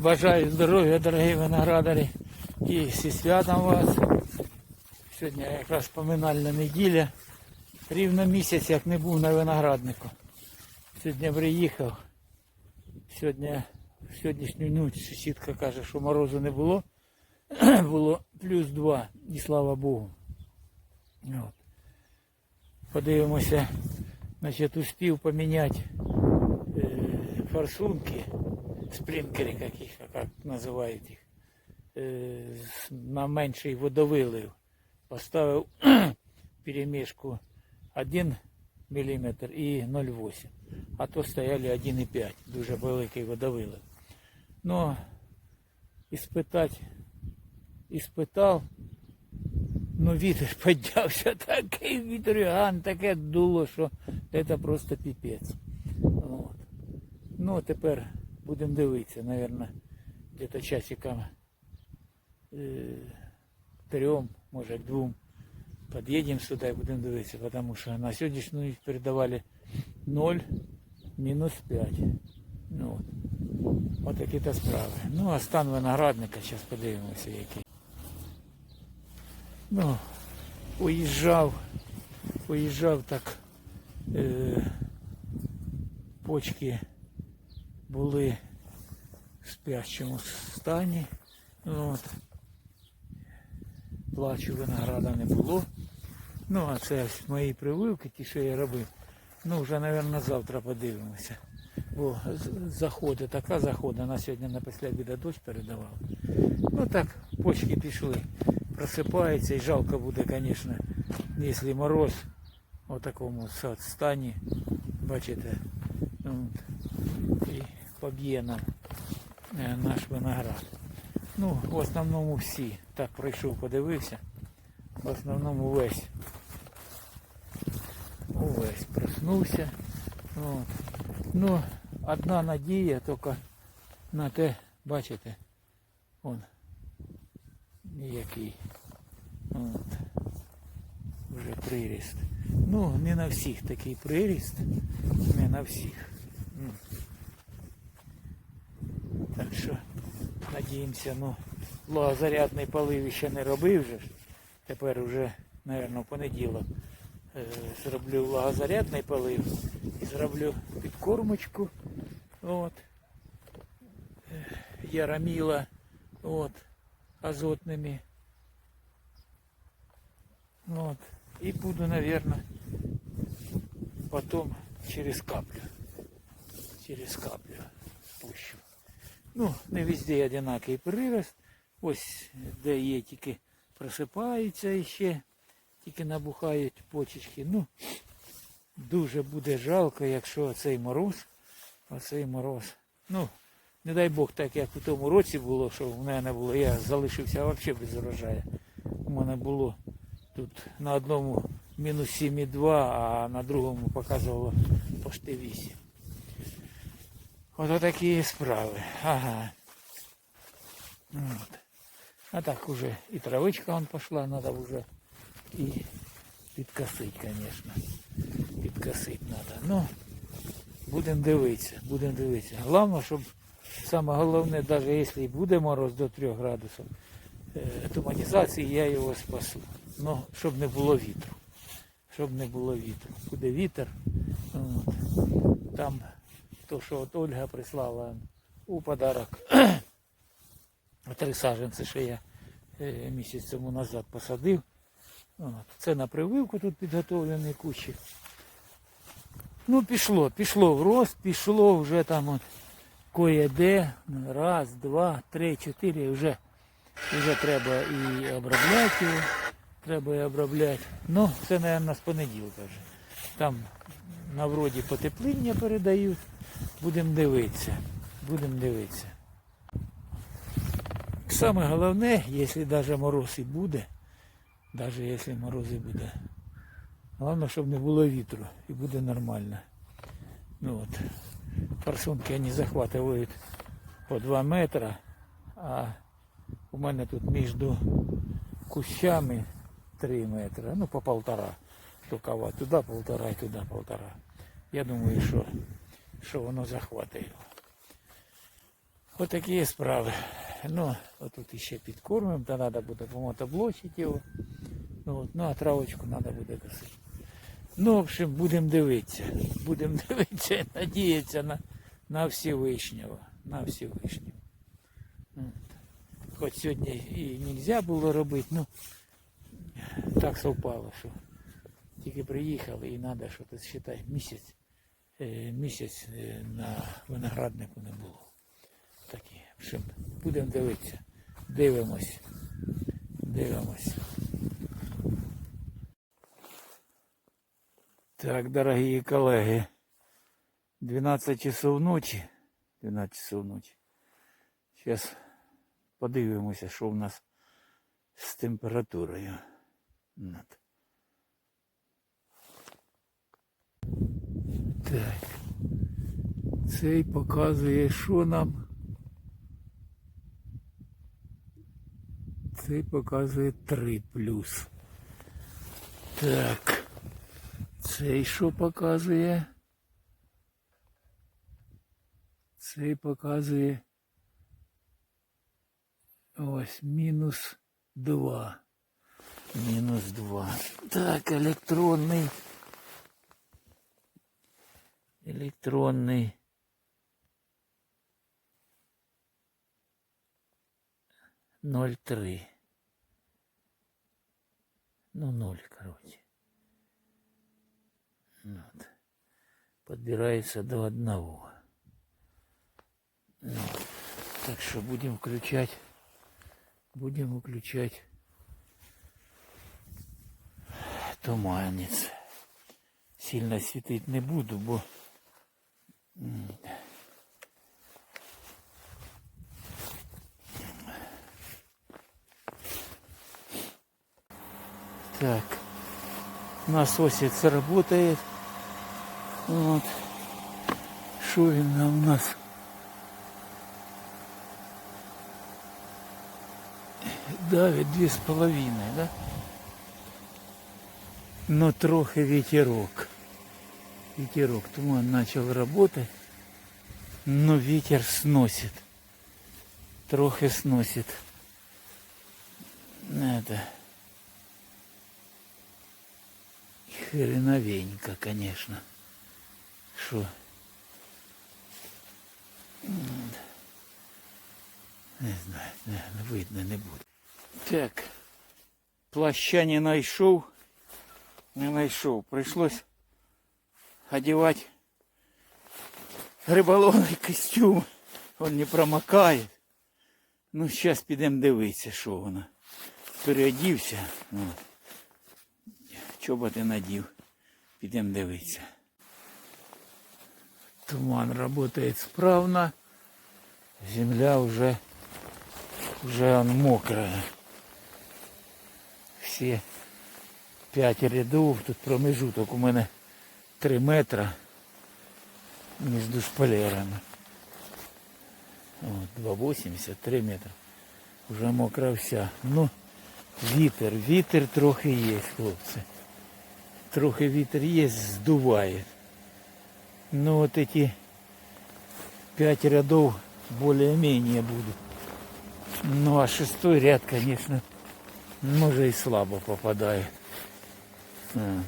Бажаю здоров'я, дорогі виноградарі. І зі святом вас. Сьогодні якраз поминальна неділя. Рівно місяць, як не був на винограднику. Сьогодні приїхав. Сьогодні, в сьогоднішню ніч сусідка каже, що морозу не було. було плюс 2, і слава Богу. От. Подивимося, значить, успів поміняти е, форсунки, сплінкери, як їх як називають їх, е, з- на менший водовилив. Поставив перемішку 1 мм і 0,8 а то стояли 1,5, дуже великий водовилив. Ну, іспитати, іспитав, ну вітер піднявся, такий вітрюган, таке дуло, що це просто піпець. От. Ну, тепер будемо дивитися, мабуть, десь часикам е, трьом, може к двом. Подъедем сюда и будем дивитися, потому что на сьогоднішню ніч передавали 0, мінус 5. Ну, от. От такі то справи. Ну, а стан виноградника, зараз подивимося, який. Ну, уїжджав, уїжджав так, е, почки були В спящому стані. От. Плачу винограда не було. Ну, а це мої прививки, ті, що я робив. Ну, вже, мабуть, завтра подивимося. Бо заходи, така захода, на сьогодні на після обіду дощ передавав. Ну так, почки пішли. Просипаються і жалко буде, звісно, якщо мороз у такому стані, бачите, і поб'є нам наш виноград. Ну, в основному всі. Так прийшов, подивився. В основному весь. Увесь проснувся. От. Ну, одна надія тільки на те, бачите, он який. От. Вже приріст. Ну, не на всіх такий приріст. Не на всіх. Так що надіємося, ну, логозарядний полив ще не робив же. Тепер вже, мабуть, в понеділок е, зроблю влагозарядний полив і зроблю підкормочку. От. Е, Яраміла от, азотними. От. І буду, наверное, потом через каплю. Через каплю пущу. Ну, не везде одинакий прирост. Ось де є тільки просипаються ще, тільки набухають почечки. Ну, дуже буде жалко, якщо цей мороз, оцей мороз. Ну, не дай Бог, так як у тому році було, що в мене було, я залишився взагалі без урожаю. У мене було тут на одному мінус 7,2, а на другому показувало почти 8. Ото такі справи. Ага. От. А так уже і травичка он пошла, надо уже і підкосить, конечно. Підкосить надо. Ну, будемо дивитися, будемо дивитися. Головне, щоб саме головне, навіть якщо і буде мороз до 3 градусів, е, туманізації я його спасу. Ну, щоб не було вітру. Щоб не було вітру. Буде вітер, от, там то, що от Ольга прислала у подарок три саджанці, що я е, місяць тому назад посадив. Це на прививку тут підготовлений кущик. Ну, пішло, пішло в рост, пішло вже там от кое-де. Раз, два, три, чотири. Вже, вже треба і обробляти. Треба і обробляти. Ну, це, мабуть, з понеділка вже. Там на вроді потепління передають. Будемо дивитися. Будемо дивитися. Саме головне, якщо навіть мороз і буде, навіть якщо мороз і буде, головне, щоб не було вітру і буде нормально. Ну от, форсунки вони захватують по 2 метри, а у мене тут між кущами 3 метри, ну по полтора штукова. Туди полтора і туди полтора. Я думаю, що, що воно захватить його. Отакі справи. Ну, отут іще підкормимо, то треба буде помотоблочити його. Ну, от, ну а травочку треба буде косити. Ну, в общем, будемо дивитися. Будемо дивитися і надіятися на, на Всевишнього. На Всевишнього. Хоч сьогодні і не можна було робити, ну так совпало, що тільки приїхали і треба щось считай, місяць, е, місяць е, на винограднику не було. Такі. В будемо дивитися. Дивимось. Дивимось. Так, дорогі колеги. 12 часов ночі. 12 часов ночі. Зараз подивимося, що в нас з температурою. От. Так. Цей показує, що нам. Цей показує 3 плюс. Так. Цей що показує? Цей показує ось мінус 2. Мінус 2. Так, електронний. Електронний. Ноль три. Ну, ноль, короче. Вот. Подбирается до одного. Ну, так что будем включать. Будем включать туманец. Сильно світити не буду, бо Так. Насосец работает. Вот. Нам у нас? Давит две с половиной, да? Но трохи ветерок. Ветерок. Туман начал работать. Но ветер сносит. Трохи сносит. Это. Хреновенько, конечно. Что? Не знаю, не, видно не буде. Так. Плаща не знайшов. Не знайшов. Прийшлось одевать риболовний костюм. Он не промокає. Ну, зараз підемо дивитися, що воно. Переодівся. От. Чоботи надів. Підемо дивитися. Туман работает справно. Земля уже, он мокрая. Всі п'ять рядов. Тут промежуток у мене 3 метра між шпалерами. От, 2,80, 3 метра. Уже мокра вся. Ну, вітер, вітер трохи є, хлопці. Трохи вітер є, здуває. Ну вот эти пять рядов более-менее будут. Ну а шестой ряд, конечно, может и слабо попадает. А.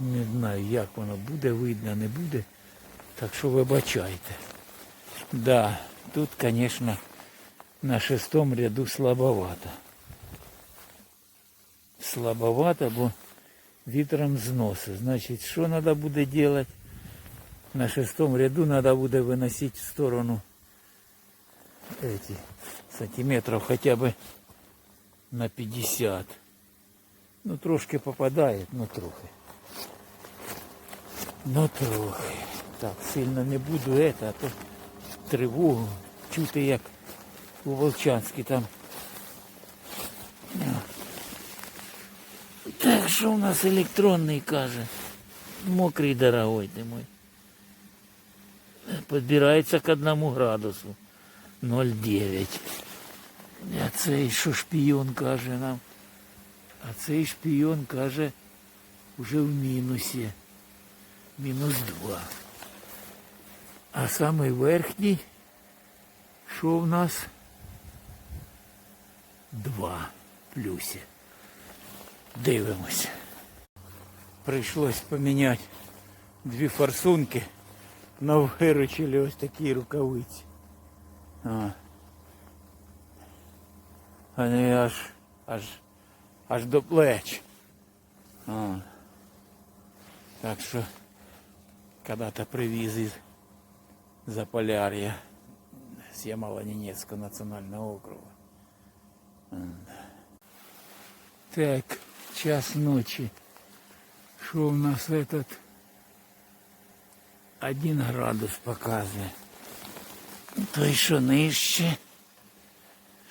Не знаю, як воно буде, видно, не буде. Так що вибачайте. Да, тут, конечно, на шестом ряду слабовато. Слабовато, бо вітром зносить. Значить, що треба буде робити? На шестому ряду треба буде виносити в сторону эти сантиметров хотя бы на 50. Ну трошки попадает, ну трохи. Ну трохи. Так, сильно не буду это, а то тривогу чути як у Волчанській там. Так, що у нас електронний каже? Мокрий дорогой ти мой. Подбирається к одному градусу. 0,9. А цей що шпіон каже нам? А цей шпіон каже уже в мінусі. Мінус 2. А самий верхній Що в нас? Два плюсі. Дивимося. Прийшлось поміняти дві форсунки. На виручили ось такі рукавиці. А. Вони аж аж аж до плеч. А. Так що когда-то привіз із Заполяр'я з Ямало-Ненецького національного округу. М. Так, час ночи. Что у нас этот? Один градус показує. Той, що нижче.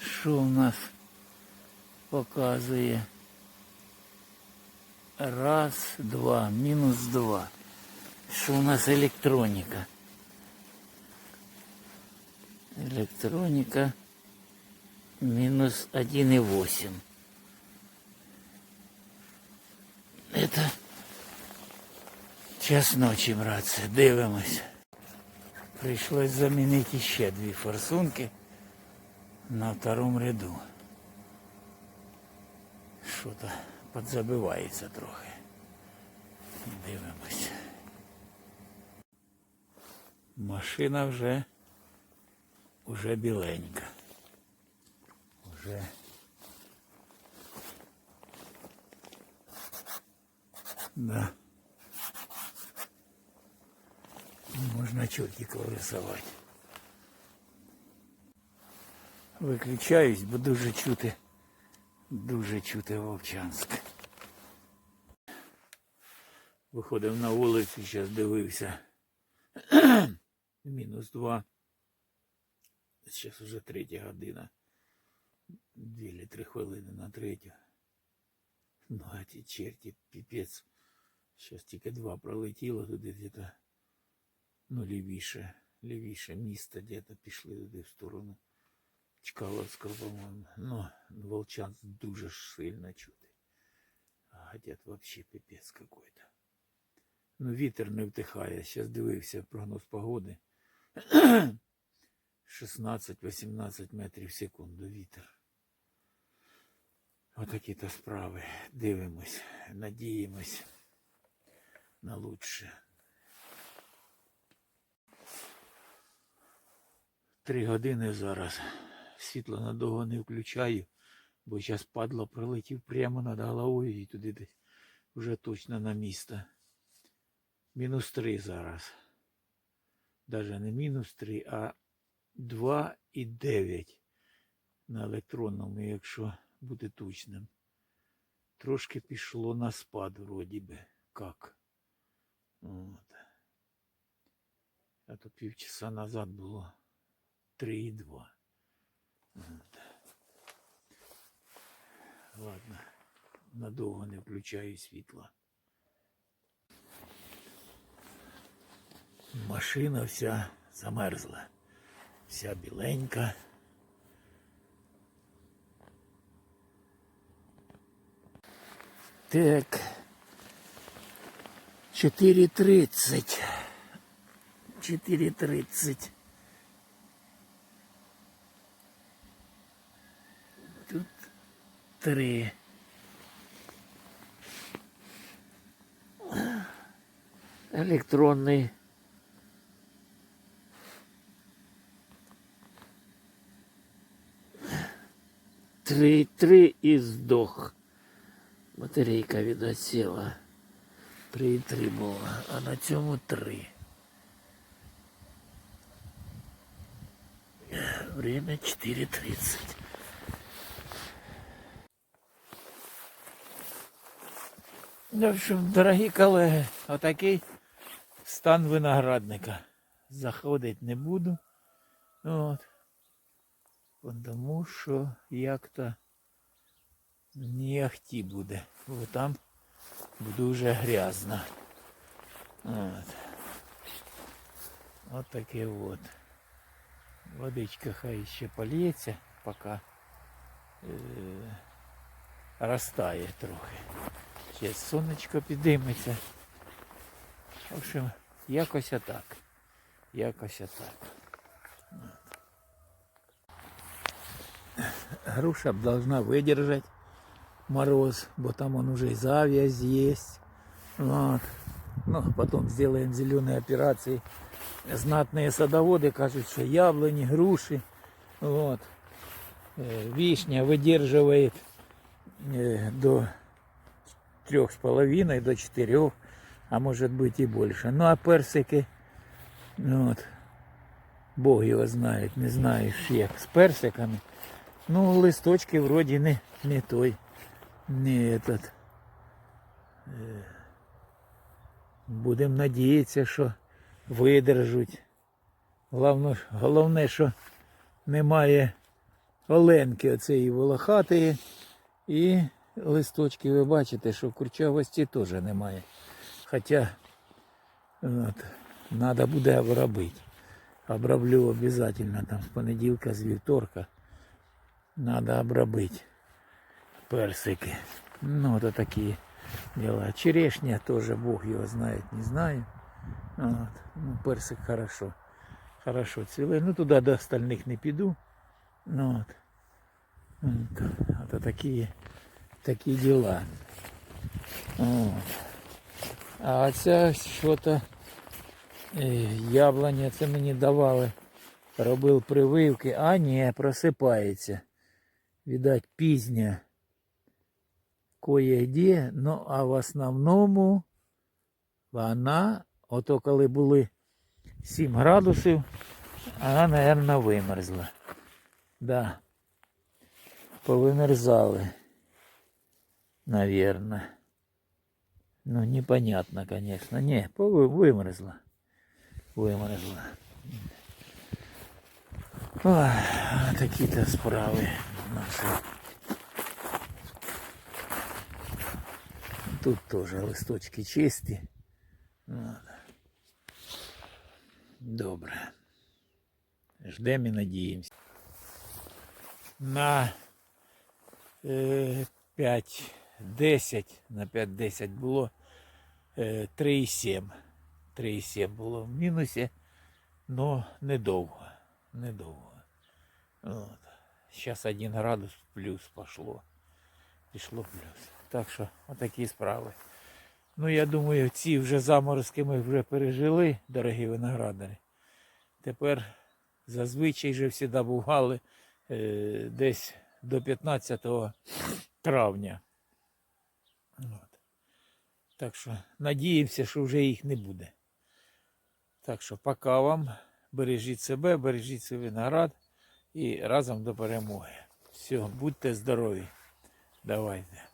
Що у нас показує? Раз, два, мінус два. Що у нас електроніка? Електроніка минус 1,8. Это час ночі, братці, дивимось. Прийшлось замінити ще дві форсунки на второму ряду. Що-то підзабивається трохи. Дивимось. Машина вже уже біленька. Уже да. Можна чотиков рисувати. Виключаюсь, бо дуже чути, дуже чути Вовчанськ. Виходив на вулицю, зараз дивився. Мінус два. Зараз уже третя година. Дві чи три хвилини на третю. Ну, а ті черті, піпець. Зараз тільки два пролетіло туди где-то. Ну, лівіше, лівіше міста где-то пішли туди в сторону Чкаловського, по-моєму. Ну, Волчанськ дуже ж сильно чути. А Гадят вообще пипец какой-то. Ну, вітер не втихає. Зараз дивився прогноз погоди. 16-18 метрів в секунду вітер. Отакі то справи. Дивимось, надіємось на лучше. Три години зараз. Світло надовго не включаю, бо зараз падло прилетів прямо над головою і туди десь вже точно на місто. Мінус три зараз. Даже не мінус три, а 2,9 на електронному, якщо бути точним. Трошки пішло на спад, вроді би. Как? От. А то півчаса назад було 3,2. От. Ладно, надовго не включаю світло. Машина вся замерзла. Вся біленька. Так. 4.30. 4.30. Тут три. Електронний. Три, три і здох. Батарейка відосіла. Три і три було, а на цьому три. Время 4.30. Ну що, дорогі колеги, отакий стан виноградника. Заходить не буду. От. Тому що як-то не буде. Бо там дуже грязно. От. От таке от. Водичка хай ще польється, поки е, розтає трохи. Ще сонечко підійметься. В общем, якось отак. Якось отак груша должна выдержать мороз, бо там он уже и завязь есть. Вот. Ну, а потом сделаем зеленые операции. Знатные садоводы кажут, что яблони, груши, вот. Э, Вишня выдерживает э, до трех с половиной, до четырех, а может быть и больше. Ну а персики, ну, от, Бог його знає, не знаю ж як з персиками. Ну, листочки вроді не, не той, не этот. Е, Будемо надіятися, що видержуть. Головне, головне, що немає оленки оцеї волохатої. І листочки ви бачите, що курчавості теж немає. Хоча треба буде обробити. Оброблю обязательно там з понеділка, з вівторка. Надо обробити персики. Ну, это такие дела. Черешня тоже, Бог его знает, не знаю. Вот. Ну, персик хорошо. Хорошо цвіли. Ну, туди до остальних не піду. Ну, от. От. Это такие, такие дела. От. А оця що-то е, яблуня, це мені давали. Робив прививки. А ні, просипається Видать, пізня кое-де, ну а в основному вона, ото коли були 7 градусів, вона, мабуть, вимерзла. Да. Повимерзали. Наверное. Ну, непонятно, конечно. Не, повы- вымерзла. Вымерзла. Ой, такі-то справи наші. Тут теж листочки чисті. Добре. Ждемо і надіємося. На е, 5-10, на 5-10 було е, 3,7. 3,7 було в мінусі, але недовго. Недовго. От. Зараз 1 градус плюс пошло. Пішло плюс. Так що отакі справи. Ну, я думаю, ці вже заморозки ми вже пережили, дорогі виноградарі. Тепер зазвичай вже всі бували е, десь до 15 травня. От. Так що надіємося, що вже їх не буде. Так що пока вам. Бережіть себе, бережіть свій виноград і разом до перемоги. Все, будьте здорові. Давайте.